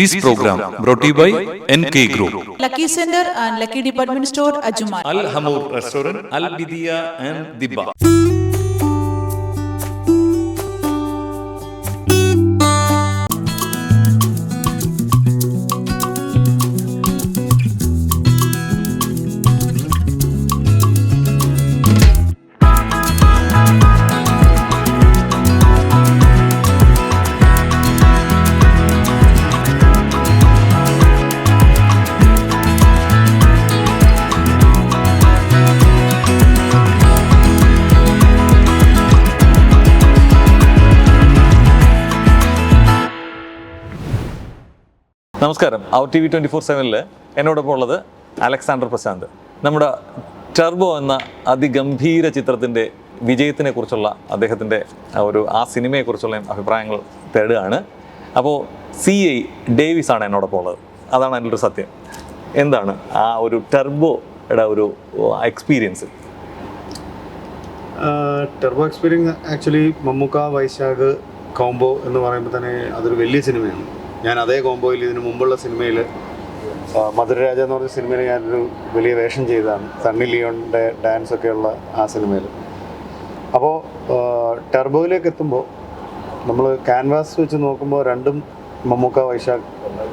This program brought to you by NK Group. Lucky Center and Lucky Department Store, Ajuma. Al Hamour Restaurant, Al Bidia and Dibba. നമസ്കാരം. ഔ T V twenty four സെവനിൽ എന്നോടൊപ്പം ഉള്ളത് Alexander Prashant. നമ്മുടെ turbo എന്ന അതിഗംഭീര ചിത്രത്തിന്റെ വിജയത്തിനെ കുറിച്ചുള്ള അദ്ദേഹത്തിന്റെ ഒരു ആ സിനിമയെക്കുറിച്ചുള്ള അഭിപ്രായങ്ങൾ തേടുകയാണ്. അപ്പോൾ സി ഐ ഡേവിസ് ആണ് എന്നോടൊപ്പം ഉള്ളത്. അതാണ് അതിന്റെ ഒരു സത്യം. എന്താണ് ആ ഒരു ടർബോയുടെ ഒരു experience Turbo experience actually Mammookka Vaisakh combo എന്ന് പറയുമ്പോൾ തന്നെ അതൊരു വലിയ സിനിമയാണ്. ഞാൻ അതേ കോംബോയിൽ ഇതിനു മുമ്പുള്ള സിനിമയിൽ മധുരരാജ എന്ന് പറഞ്ഞ സിനിമയിൽ ഞാനൊരു വലിയ വേഷം ചെയ്തതാണ്. സണ്ണി ലിയോണിന്റെ ഡാൻസ് ഒക്കെയുള്ള ആ സിനിമയിൽ. അപ്പോൾ ടെർബോയിലേക്ക് എത്തുമ്പോൾ നമ്മൾ ക്യാൻവാസ് വെച്ച് നോക്കുമ്പോൾ രണ്ടും മമ്മൂക്ക വൈശാഖ്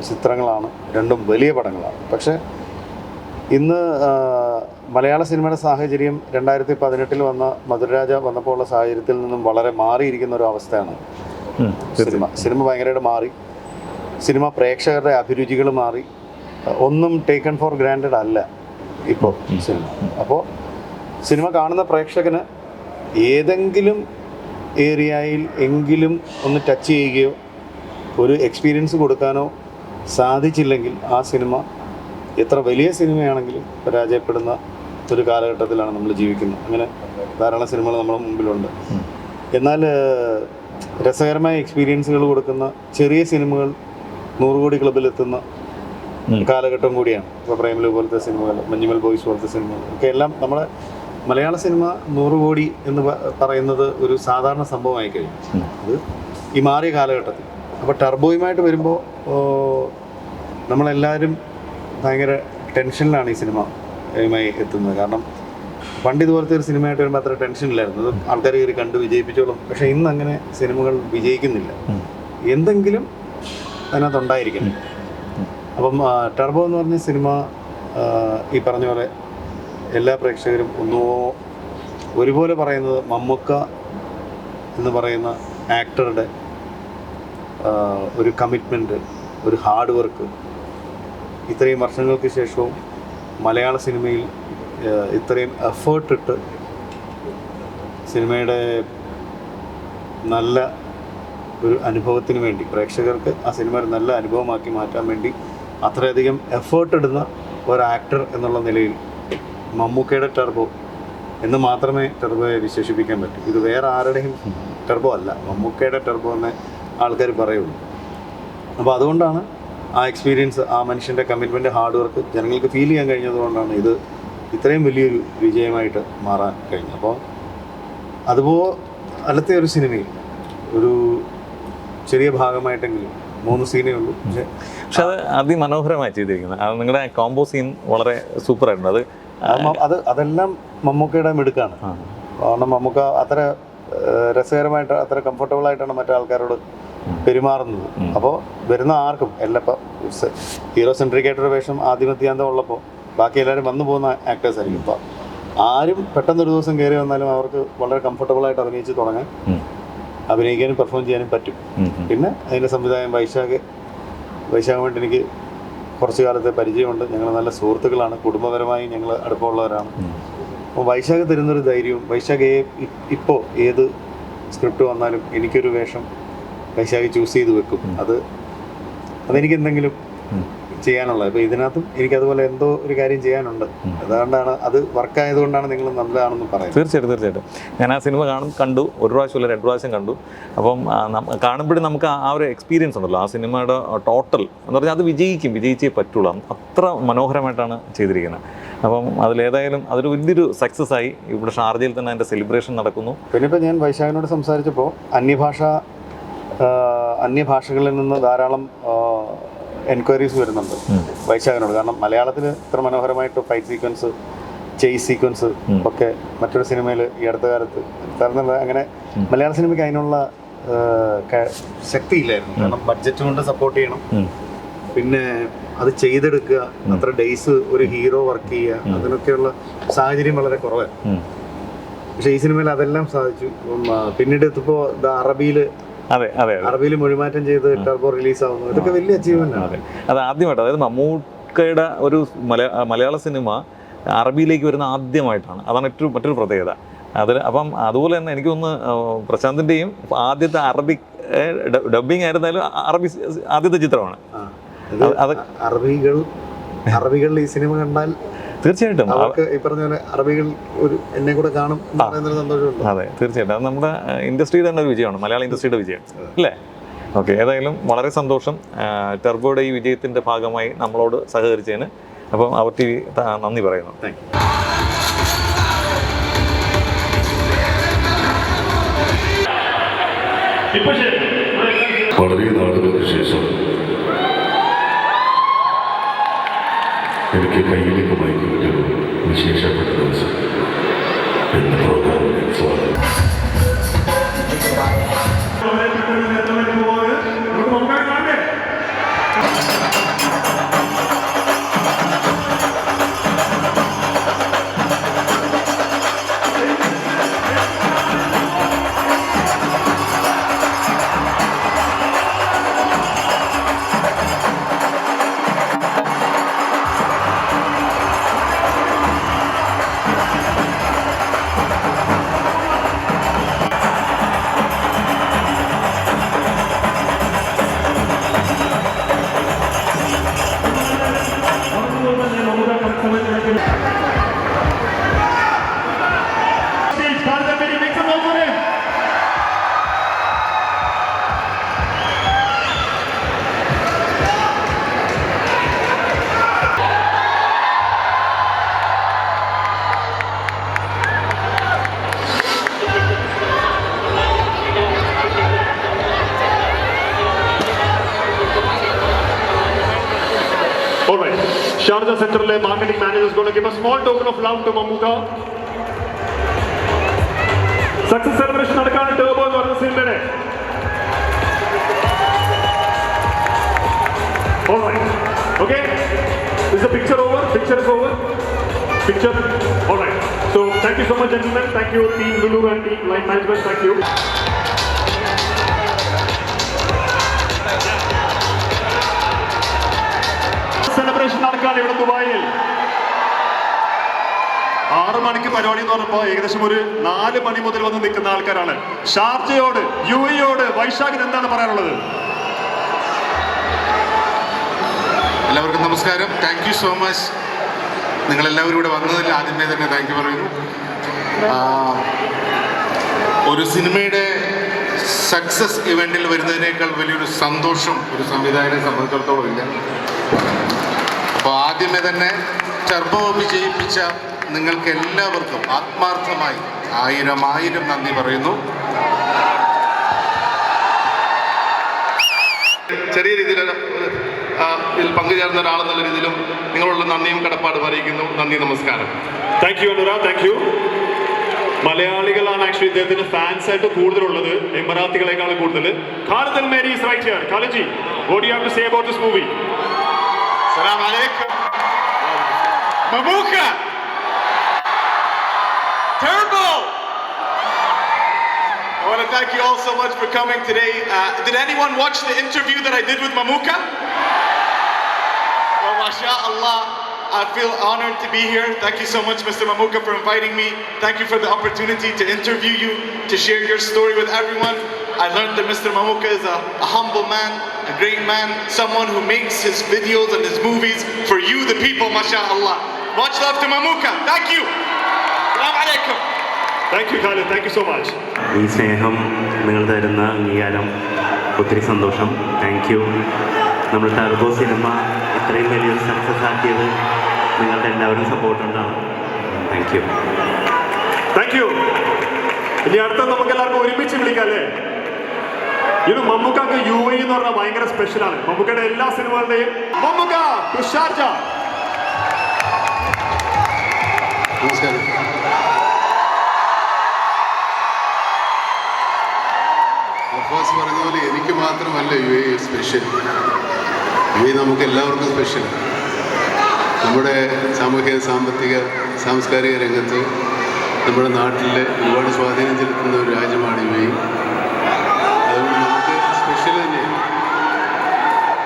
ചിത്രങ്ങളാണ്. രണ്ടും വലിയ പടങ്ങളാണ്. പക്ഷേ ഇന്ന് മലയാള സിനിമയുടെ സാഹചര്യം രണ്ടായിരത്തി പതിനെട്ടിൽ വന്ന മധുരരാജ വന്നപ്പോൾ ഉള്ള സാഹചര്യത്തിൽ നിന്നും വളരെ മാറിയിരിക്കുന്ന ഒരു അവസ്ഥയാണ് സിനിമ. സിനിമ ഭയങ്കരമായിട്ട് മാറി. സിനിമ പ്രേക്ഷകരുടെ അഭിരുചികൾ മാറി. ഒന്നും ടേക്കൺ ഫോർ ഗ്രാൻഡഡ് അല്ല ഇപ്പോൾ സിനിമ. അപ്പോൾ സിനിമ കാണുന്ന പ്രേക്ഷകന് ഏതെങ്കിലും ഏരിയയിൽ എങ്കിലും ഒന്ന് ടച്ച് ചെയ്യുകയോ ഒരു എക്സ്പീരിയൻസ് കൊടുക്കാനോ സാധിച്ചില്ലെങ്കിൽ ആ സിനിമ എത്ര വലിയ സിനിമയാണെങ്കിലും പരാജയപ്പെടുന്ന ഒരു കാലഘട്ടത്തിലാണ് നമ്മൾ ജീവിക്കുന്നത്. അങ്ങനെ ധാരാളം സിനിമകൾ നമ്മുടെ മുമ്പിലുണ്ട്. എന്നാൽ രസകരമായ എക്സ്പീരിയൻസുകൾ കൊടുക്കുന്ന ചെറിയ സിനിമകൾ നൂറ് കോടി ക്ലബിൽ എത്തുന്ന കാലഘട്ടം കൂടിയാണ്. ഇപ്പോൾ പ്രേമലു പോലത്തെ സിനിമകൾ മഞ്ഞുമൽ ബോയ്സ് പോലത്തെ സിനിമകൾ ഒക്കെ എല്ലാം നമ്മുടെ മലയാള സിനിമ നൂറ് കോടി എന്ന് പറയുന്നത് ഒരു സാധാരണ സംഭവമായി കഴിഞ്ഞു. അത് ഈ മാറിയ കാലഘട്ടത്തിൽ. അപ്പോൾ ടർബോയുമായിട്ട് വരുമ്പോൾ നമ്മളെല്ലാവരും ഭയങ്കര ടെൻഷനിലാണ് ഈ സിനിമ യുമായി എത്തുന്നത്. കാരണം പണ്ട് ഇതുപോലത്തെ ഒരു സിനിമയായിട്ട് വരുമ്പോൾ അത്ര ടെൻഷനില്ലായിരുന്നു. അത് ആൾക്കാർ കയറി കണ്ട് വിജയിപ്പിച്ചോളും. പക്ഷേ ഇന്ന് അങ്ങനെ സിനിമകൾ വിജയിക്കുന്നില്ല. എന്തെങ്കിലും അതിനകത്ത് ഉണ്ടായിരിക്കണം അപ്പം ടർബോ എന്ന് പറഞ്ഞ സിനിമ ഈ പറഞ്ഞ പോലെ എല്ലാ പ്രേക്ഷകരും ഒന്നോ ഒരുപോലെ പറയുന്നത് മമ്മുക്ക എന്ന് പറയുന്ന ആക്ടറുടെ ഒരു കമ്മിറ്റ്മെന്റ് ഒരു ഹാർഡ് വർക്ക് ഇത്രയും വർഷങ്ങൾക്ക് ശേഷവും മലയാള സിനിമയിൽ ഇത്രയും എഫേർട്ടിട്ട് സിനിമയുടെ നല്ല ഒരു അനുഭവത്തിന് വേണ്ടി പ്രേക്ഷകർക്ക് ആ സിനിമ ഒരു നല്ല അനുഭവമാക്കി മാറ്റാൻ വേണ്ടി അത്രയധികം എഫേർട്ട് ഇടുന്ന ഒരു ആക്ടർ എന്നുള്ള നിലയിൽ മമ്മൂക്കയുടെ ടെർബോ എന്ന് മാത്രമേ ടെർബോയെ വിശേഷിപ്പിക്കാൻ പറ്റൂ. ഇത് വേറെ ആരുടെയും ടെർബോ അല്ല. മമ്മൂക്കയുടെ ടെർബോ എന്ന് ആൾക്കാർ പറയുള്ളൂ. അപ്പോൾ അതുകൊണ്ടാണ് ആ എക്സ്പീരിയൻസ് ആ മനുഷ്യന്റെ കമ്മിറ്റ്മെന്റ് ഹാർഡ് വർക്ക് ജനങ്ങൾക്ക് ഫീൽ ചെയ്യാൻ കഴിഞ്ഞതുകൊണ്ടാണ് ഇത് ഇത്രയും വലിയൊരു വിജയമായിട്ട് മാറാൻ കഴിഞ്ഞത്. അപ്പോൾ അതുപോലെ അല്ലത്തെ ഒരു സിനിമയിൽ ഒരു ചെറിയ ഭാഗമായിട്ടെങ്കിലും മൂന്ന് സീനേ ഉള്ളൂ. പക്ഷെ അത് അതിമനോഹരമായി ചെയ്തിരിക്കുന്നത്. അത് നിങ്ങളുടെ കോംബോ സീൻ വളരെ സൂപ്പർ ആയിരുന്നു അത് അത് അതെല്ലാം മമ്മൂക്കയുടെ മിടുക്കാണ്. കാരണം മമ്മൂക്ക അത്ര രസകരമായിട്ട് അത്ര കംഫർട്ടബിൾ ആയിട്ടാണ് മറ്റേ ആൾക്കാരോട് പെരുമാറുന്നത്. അപ്പോൾ വരുന്ന ആർക്കും എല്ലാ ഇപ്പം ഹീറോ സെൻട്രിക് ആയിട്ടൊരു വേഷം ആദ്യമത്യാന്തം ഉള്ളപ്പോൾ ബാക്കി എല്ലാവരും വന്നു പോകുന്ന ആക്ടേഴ്സ് ആയിരിക്കും. അപ്പോൾ ആരും പെട്ടെന്നൊരു ദിവസം കയറി വന്നാലും അവർക്ക് വളരെ കംഫർട്ടബിൾ ആയിട്ട് അഭിനയിച്ച് തുടങ്ങാൻ. അഭിനയിക്കാനും പെർഫോം ചെയ്യാനും പറ്റും. പിന്നെ അതിന്റെ സംവിധായകൻ വൈശാഖ്. വൈശാഖുമായിട്ട് എനിക്ക് കുറച്ചു കാലത്തെ പരിചയമുണ്ട്. ഞങ്ങൾ നല്ല സുഹൃത്തുക്കളാണ്. കുടുംബപരമായി ഞങ്ങൾ അടുപ്പമുള്ളവരാണ്. അപ്പോൾ വൈശാഖ് തരുന്നൊരു ധൈര്യവും വൈശാഖ് ഏ ഇപ്പോൾ ഏത് സ്ക്രിപ്റ്റ് വന്നാലും എനിക്കൊരു വേഷം വൈശാഖ് ചൂസ് ചെയ്ത് വെക്കും. അത് അതെനിക്ക് എന്തെങ്കിലും ചെയ്യാനുള്ളത്. ഇപ്പോൾ ഇതിനകത്തും എനിക്കതുപോലെ എന്തോ ഒരു കാര്യം ചെയ്യാനുണ്ട്. അതുകൊണ്ടാണ് അത് വർക്കായതുകൊണ്ടാണ് നിങ്ങൾ നല്ലതാണെന്ന് പറയുന്നത്. തീർച്ചയായിട്ടും തീർച്ചയായിട്ടും. ഞാൻ ആ സിനിമ കാണും കണ്ടു. ഒരു പ്രാവശ്യമല്ല രണ്ട് പ്രാവശ്യം കണ്ടു. അപ്പം കാണുമ്പോഴും നമുക്ക് ആ- ഒരു എക്സ്പീരിയൻസ് ഉണ്ടല്ലോ. ആ സിനിമയുടെ ടോട്ടൽ എന്ന് പറഞ്ഞാൽ അത് വിജയിക്കും വിജയിച്ചേ പറ്റുള്ളൂ. അത്ര മനോഹരമായിട്ടാണ് ചെയ്തിരിക്കുന്നത്. അപ്പം അതിലേതായാലും അതൊരു വലിയൊരു സക്സസ് ആയി. ഇവിടെ ഷാർജയിൽ തന്നെ അതിന്റെ സെലിബ്രേഷൻ നടക്കുന്നു. പിന്നെ ഇപ്പോൾ ഞാൻ വൈശാഖിനോട് സംസാരിച്ചപ്പോൾ അന്യഭാഷ അന്യഭാഷകളിൽ നിന്ന് ധാരാളം എൻക്വയറീസ് വരുന്നുണ്ട്. വൈശാഖനോട്. കാരണം മലയാളത്തിൽ ഇത്ര മനോഹരമായിട്ട് ഫൈറ്റ് സീക്വൻസ് ചെയ്സ് സീക്വൻസ് ഒക്കെ മറ്റൊരു സിനിമയിൽ ഈ അടുത്ത കാലത്ത്. തരുന്നത് അങ്ങനെ മലയാള സിനിമയ്ക്ക് അതിനുള്ള ശക്തിയില്ലായിരുന്നു. കാരണം ബഡ്ജറ്റ് കൊണ്ട് സപ്പോർട്ട് ചെയ്യണം. പിന്നെ അത് ചെയ്തെടുക്കുക അത്ര ഡേയ്സ് ഒരു ഹീറോ വർക്ക് ചെയ്യുക അതിനൊക്കെയുള്ള സാഹചര്യം വളരെ കുറവായിരുന്നു. പക്ഷേ ഈ സിനിമയിൽ അതെല്ലാം സാധിച്ചു. പിന്നീട് എത്തിയപ്പോൾ അറബിയിൽ അതെ അതെ അറബിയിൽ മൊഴിമാറ്റം ചെയ്ത് ടർബോ റിലീസ് ആവുന്നു ഇതൊക്കെ വലിയ അച്ചീവ്മെന്റ് ആണ്. അതെ. ആദ്യമായിട്ട് അതായത് മമ്മൂക്കയുടെ ഒരു മലയാള സിനിമ അറബിയിലേക്ക് വരുന്ന ആദ്യമായിട്ടാണ്. അതാണ് ഏറ്റവും മറ്റൊരു പ്രത്യേകത. അതിൽ അപ്പം അതുപോലെ തന്നെ എനിക്ക് തോന്നുന്നു പ്രശാന്തിന്റെയും ആദ്യത്തെ അറബി ഡബിങ് ആയിരുന്നാലും അറബി ആദ്യത്തെ ചിത്രമാണ്. അറബികൾ അറബികൾ ഈ സിനിമ കണ്ടാൽ തീർച്ചയായിട്ടും. അവ- ഈ പറഞ്ഞ പോലെ അറബികൾ ഒരു എന്നെ കൂടെ കാണും അതെ തീർച്ചയായിട്ടും. അത് നമ്മുടെ ഇൻഡസ്ട്രി തന്നെ ഒരു വിജയമാണ് മലയാള ഇൻഡസ്ട്രിയുടെ വിജയം. അല്ലേ? ഓക്കെ ഏതായാലും വളരെ സന്തോഷം. ടെർബോയുടെ ഈ വിജയത്തിന്റെ ഭാഗമായി നമ്മളോട് സഹകരിച്ചതിന്. അപ്പം അവർ ടി വി നന്ദി പറയുന്നു. വളരെ നാളുകൾക്ക് ശേഷം Sharjah Central marketing manager is going to give a small token of love to Mamuka. Success celebration നടക്കാണ് ടേബോ എന്ന് പറഞ്ഞ സിനിമയുടെ All right. Okay. Is the picture over? Picture is over. Picture. All right. So thank you so much, gentlemen. Thank you, team Lulu and team നടക്കാണ് ഇവിടെ ദുബായിൽ. ആറ് മണിക്ക് പരിപാടി എന്ന് പറഞ്ഞപ്പോൾ ഏകദേശം ഒരു നാല് മണി മുതൽ വന്ന് നിൽക്കുന്ന ആൾക്കാരാണ്. ഷാർജയോട് യു എയോട് വൈശാഖിന് എന്താണ് പറയാനുള്ളത്? എല്ലാവർക്കും നമസ്കാരം. താങ്ക് യു സോ മച്ച് നിങ്ങളെല്ലാവരും ഇവിടെ വന്നതിൽ ആദ്യമേ തന്നെ താങ്ക് യു പറയുന്നു. ഒരു സിനിമയുടെ സക്സസ് ഇവന്റിൽ വരുന്നതിനേക്കാൾ വലിയൊരു സന്തോഷം ഒരു സംവിധായകനെ സംബന്ധിച്ചിടത്തോളം ഇല്ല. അപ്പോൾ ആദ്യമേ തന്നെ ടർബോ വിജയിപ്പിച്ച നിങ്ങൾക്ക് എല്ലാവർക്കും ആത്മാർത്ഥമായി ആയിരം ആയിരം നന്ദി പറയുന്നു. ചെറിയ രീതിയിൽ ഇതിൽ പങ്കുചേർന്ന ഒരാളെന്നുള്ള രീതിയിലും നിങ്ങളുള്ള നന്ദിയും കടപ്പാടും അറിയിക്കുന്നു. നന്ദി നമസ്കാരം. താങ്ക് യു അനുറ താങ്ക് യു മലയാളികളാണ് ആക്ച്വലി ഇദ്ദേഹത്തിന് ഫാൻസ് ആയിട്ട് കൂടുതലുള്ളത്. എമറാത്തികളെക്കാൾ കൂടുതൽ Khalid Al Meri is right here Khaleeji what you have to say about this movie Salam alaikum. Mamuka! Turbo! I want to thank you all so much for coming today. Uh, did anyone watch the interview that I did with Mamuka? Well, mashallah, I feel honored to be here. Thank you so much, Mr. Mamuka, for inviting me. Thank you for the opportunity to interview you, to share your story with everyone. I learned that Mr. Mamuka is a, a humble man, a great man, someone who makes his videos and his movies for you, the people, mashallah. Much love to Mamuka. Thank you. Salam alaikum. Thank you Khalid thank you so much ഈ സ്നേഹം നിങ്ങൾ തരുന്ന അംഗീകാരം ഒത്തിരി സന്തോഷം thank you നമ്മൾ Turbo cinema ഇത്രയും വലിയൊരു സക്സസ് ആക്കിയത് നിങ്ങളുടെ എല്ലാവരും സപ്പോർട്ട് ഉണ്ടാവും താങ്ക് യു താങ്ക് യു ഇനി അടുത്ത നമുക്ക് എല്ലാവർക്കും ഒരുമിച്ച് വിളിക്കാം അല്ലേ ഇത് മമ്മൂക്കാക്ക് യു എ എന്ന് പറഞ്ഞാൽ ഭയങ്കര സ്പെഷ്യലാണ് മമ്മൂക്കയുടെ എല്ലാ സിനിമകളുടെയും മമ്മൂക്ക തുഷാർജ പോലെ എനിക്ക് മാത്രമല്ല U A special U A നമുക്ക് എല്ലാവർക്കും സ്പെഷ്യൽ നമ്മുടെ സാമൂഹിക സാമ്പത്തിക സാംസ്കാരിക രംഗത്ത് നമ്മുടെ നാട്ടിൽ ഒരുപാട് സ്വാധീനം ചെലുത്തുന്ന ഒരു രാജ്യമാണ് യു എ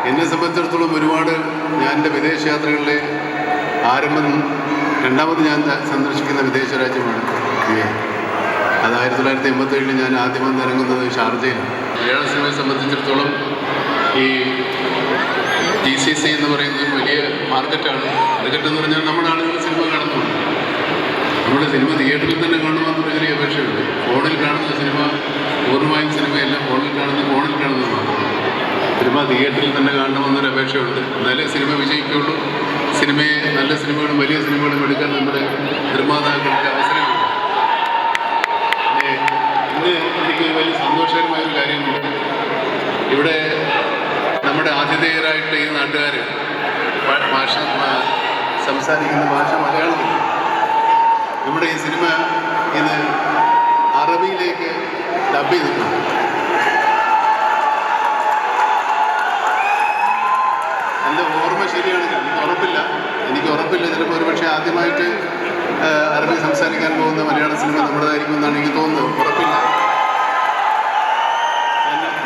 എന്നെ സംബന്ധിച്ചിടത്തോളം ഒരുപാട് ഞാൻ എന്റെ വിദേശയാത്രകളിലെ ആരംഭം രണ്ടാമത് ഞാൻ സന്ദർശിക്കുന്ന വിദേശ രാജ്യമാണ് യു അത് ആയിരത്തി തൊള്ളായിരത്തി എൺപത്തേഴിൽ ഞാൻ ആദ്യം വന്ന് ഇറങ്ങുന്നത് ഷാർജയിലാണ്. മലയാള സിനിമയെ സംബന്ധിച്ചിടത്തോളം ഈ ടി സി സി എന്ന് പറയുന്നത് വലിയ മാർക്കറ്റാണ്. മാർക്കറ്റ് എന്ന് പറഞ്ഞാൽ നമ്മുടെ ആളുകൾ സിനിമ കാണുന്നുണ്ട്. നമ്മുടെ സിനിമ തിയേറ്ററിൽ തന്നെ കാണുമെന്നൊരു ചെറിയ അപേക്ഷയുണ്ട്. ഫോണിൽ കാണുന്ന സിനിമ പൂർണമായും സിനിമയെല്ലാം ഫോണിൽ കാണുന്ന ഫോണിൽ കാണുന്നത് മാത്രം. സിനിമ തിയേറ്ററിൽ തന്നെ കാണണമെന്നൊരു അപേക്ഷയുണ്ട്. എന്നാലേ സിനിമ വിജയിക്കുള്ളൂ സിനിമയെ നല്ല സിനിമകളും വലിയ സിനിമകളും എടുക്കാൻ നമ്മുടെ നിർമ്മാതാക്കൾക്ക് അവസരമുണ്ട്. ഇന്ന് എനിക്ക് വലിയ സന്തോഷകരമായ ഒരു കാര്യമുണ്ട്. ഇവിടെ നമ്മുടെ ആതിഥേയരായിട്ട് ഈ നാട്ടുകാർ ഭാഷ സംസാരിക്കുന്ന ഭാഷ മലയാളത്തിൽ. നമ്മുടെ ഈ സിനിമ ഇത് അറബിയിലേക്ക് ഡബ് ചെയ്തിട്ടുണ്ട്. എന്റെ ഓർമ്മ ശരിയാണ്. എനിക്ക് ഉറപ്പില്ല. എനിക്ക് ഉറപ്പില്ല. ചിലപ്പോൾ ഒരു പക്ഷേ ആദ്യമായിട്ട് അറബി സംസാരിക്കാൻ പോകുന്ന മലയാള സിനിമ നമ്മുടേതായിരിക്കും എന്നാണ് എനിക്ക് തോന്നുന്നത്. ഉറപ്പില്ല.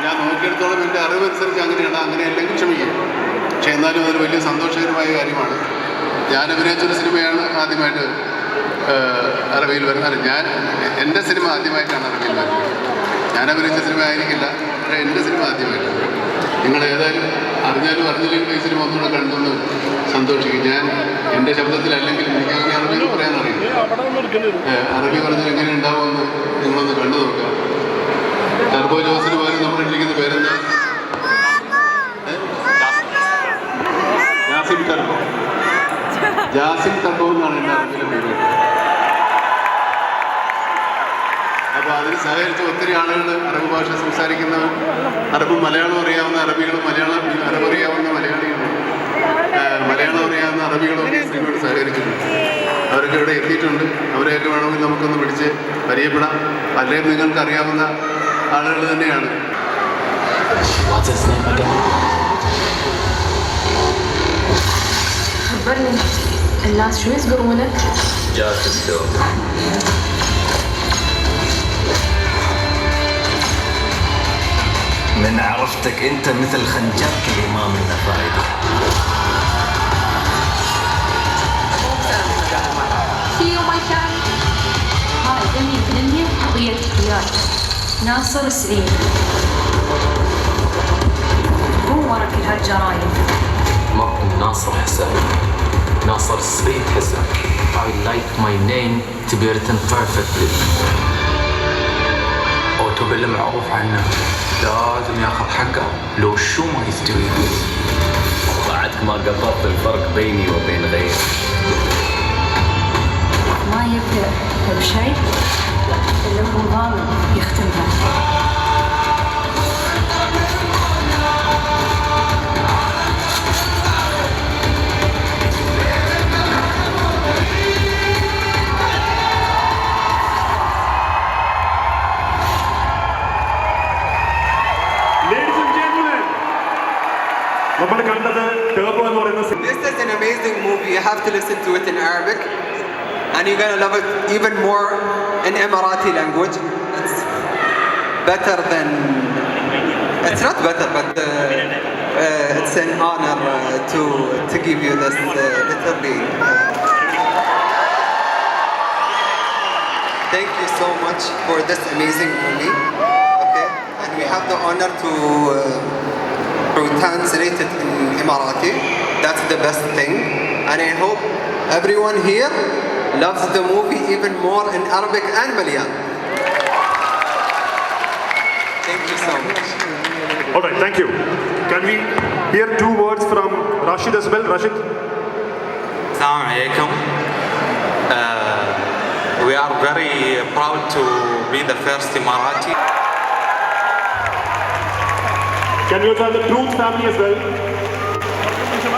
ഞാൻ- നോക്കിയെടുത്തോളം എന്റെ അറിവനുസരിച്ച് അങ്ങനെയാണ്. അങ്ങനെയല്ലെങ്കിൽ ക്ഷമിക്കുക പക്ഷേ എന്നാലും അതൊരു വലിയ സന്തോഷകരമായ കാര്യമാണ്. ഞാൻ അഭിനയിച്ചൊരു സിനിമയാണ് ആദ്യമായിട്ട് അറബിയിൽ വരുന്നത്. ഞാൻ എന്റെ സിനിമ ആദ്യമായിട്ടാണ് അറബിയിൽ വരുന്നത്. ഞാൻ അഭിനയിച്ച സിനിമ ആയിരിക്കില്ല. പക്ഷേ എന്റെ സിനിമ ആദ്യമായിട്ടാണ്. നിങ്ങൾ ഏതായാലും അറിഞ്ഞാലും അറിഞ്ഞില്ലെങ്കിൽ ഈ സിനിമ ഒന്നുകൂടെ കണ്ടെന്ന് സന്തോഷിക്കും. ഞാൻ എന്റെ ശബ്ദത്തിലല്ലെങ്കിൽ എനിക്ക് അങ്ങനെ അറബി പറയാൻ ഏഹ് അറബി പറഞ്ഞാൽ എങ്ങനെ ഉണ്ടാവുമെന്ന് നിങ്ങളൊന്ന് കണ്ടു നോക്കുക ടർബോ ജോസിന് പകരം നമ്മൾ ഇരിക്കുന്ന പേരെന്താ ഏഹ്? ജാസിം ടർബോ ജാസിം ടർബോ എന്നാണ് എന്റെ അറബിയിലെ പേര് അപ്പോൾ അതിന് സഹകരിച്ച ഒത്തിരി ആളുകൾ അറബ് ഭാഷ സംസാരിക്കുന്നവർ. അറബ് മലയാളം അറിയാവുന്ന അറബികളും മലയാളം അറബ് അറിയാവുന്ന മലയാളികളും മലയാളം അറിയാവുന്ന അറബികളും മുസ്ലിങ്ങളോട് സഹകരിച്ചിട്ടുണ്ട് അവരൊക്കെ ഇവിടെ എത്തിയിട്ടുണ്ട്. അവരെയൊക്കെ വേണമെങ്കിൽ നമുക്കൊന്ന് പിടിച്ച് പരിചയപ്പെടാം. അല്ലെങ്കിൽ നിങ്ങൾക്ക് അറിയാവുന്ന ആളുകൾ തന്നെയാണ്. Berlin. Last year is Just من عرفتك أنت مثل خنجرك اللي ما منه فايده ناصر سليم هو ورا كل هالجرايم مقل ناصر حسن ناصر سليم حسن I like my name to be written perfectly. أو تبي المعروف عنه لازم ياخذ حقه. لو شو ما يستوي بعدك ما قدرت الفرق بيني وبين غيري. ما يفرق بشيء إلا هو ضامن يختمها. നമ്മൾ കണ്ടത് ടേബോ എന്ന് പറയുന്ന cinema This is an amazing movie. You have to listen to it in Arabic, and you're gonna love it even more in Emirati language. It's better than. It's not better, but uh, uh, it's an honor uh, to to give you this uh, literally. Uh, thank you so much for this amazing movie. Okay, and we have the honor to. Uh, to translate it in Emirati. That's the best thing. And I hope everyone here loves the movie even more in Arabic and Malayalam. Thank you so much. All right, thank you. Can we hear two words from Rashid as well? Rashid? Assalamu alaikum. Uh, we are very proud to be the first Emirati. Can you join the Truth family as well?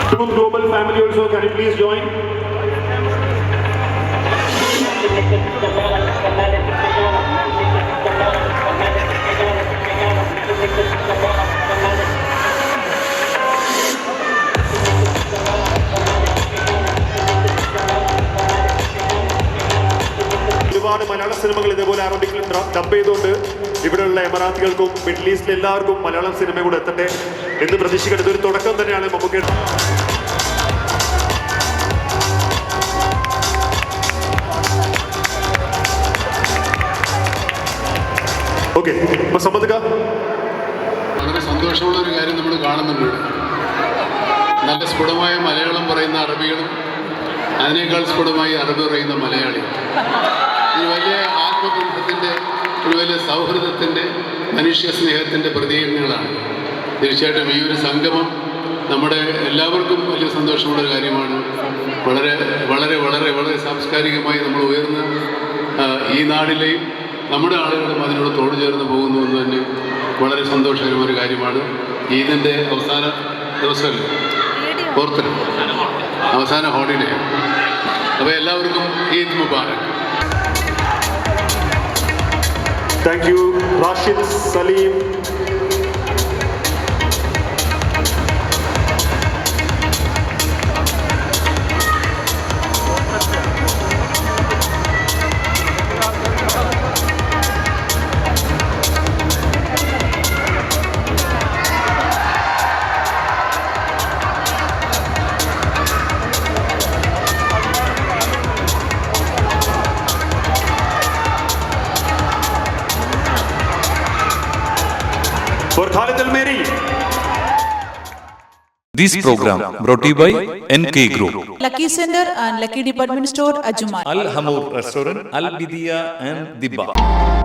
Truth Global family also, can you please join? ഒരുപാട് മലയാള സിനിമകൾ ഇതേപോലെ അറബിക്കിൽ dub ചെയ്തുകൊണ്ട് ഇവിടെയുള്ള എമറാത്തികൾക്കും middle ഈസ്റ്റിലെ എല്ലാവർക്കും Malayalam cinema കൂടെ എത്തട്ടെ എന്ന് പ്രതീക്ഷിക്കേണ്ടത് ഒരു തുടക്കം തന്നെയാണ് നമുക്ക് ഓക്കെ അപ്പൊ സമ്മതിക്ക. വളരെ സന്തോഷമുള്ള ഒരു കാര്യം നമ്മൾ കാണുന്നുണ്ട്. നല്ല സ്ഫുടമായ മലയാളം പറയുന്ന അറബികളും അതിനേക്കാൾ സ്ഫുടമായി അറബി പറയുന്ന മലയാളികളും ഈ വലിയ ആത്മബന്ധത്തിന്റെ വലിയ സൗഹൃദത്തിന്റെ മനുഷ്യ സ്നേഹത്തിന്റെ പ്രതീകങ്ങളാണ് തീർച്ചയായിട്ടും ഈ ഒരു സംഗമം നമ്മുടെ എല്ലാവർക്കും വലിയ സന്തോഷമുള്ള ഒരു കാര്യമാണ്. വളരെ വളരെ വളരെ വളരെ സാംസ്കാരികമായി നമ്മൾ ഉയർന്ന ഈ നാടിലെയും നമ്മുടെ ആളുകളും അതിനോട് തോട് ചേർന്ന് പോകുന്നു എന്ന് തന്നെ വളരെ സന്തോഷകരമായ ഒരു കാര്യമാണ്. ഈദിന്റെ അവസാന ദിവസമല്ലേ? ഓർത്ത് അവസാന ഹോളിഡേ. അപ്പോൾ എല്ലാവർക്കും Eid Mubarak. Thank you Rashid Saleem This program brought to you by NK Group, Lucky Center and Lucky Department Store, Ajuman. Al Hamur Restaurant, Al Bidia and Dibba.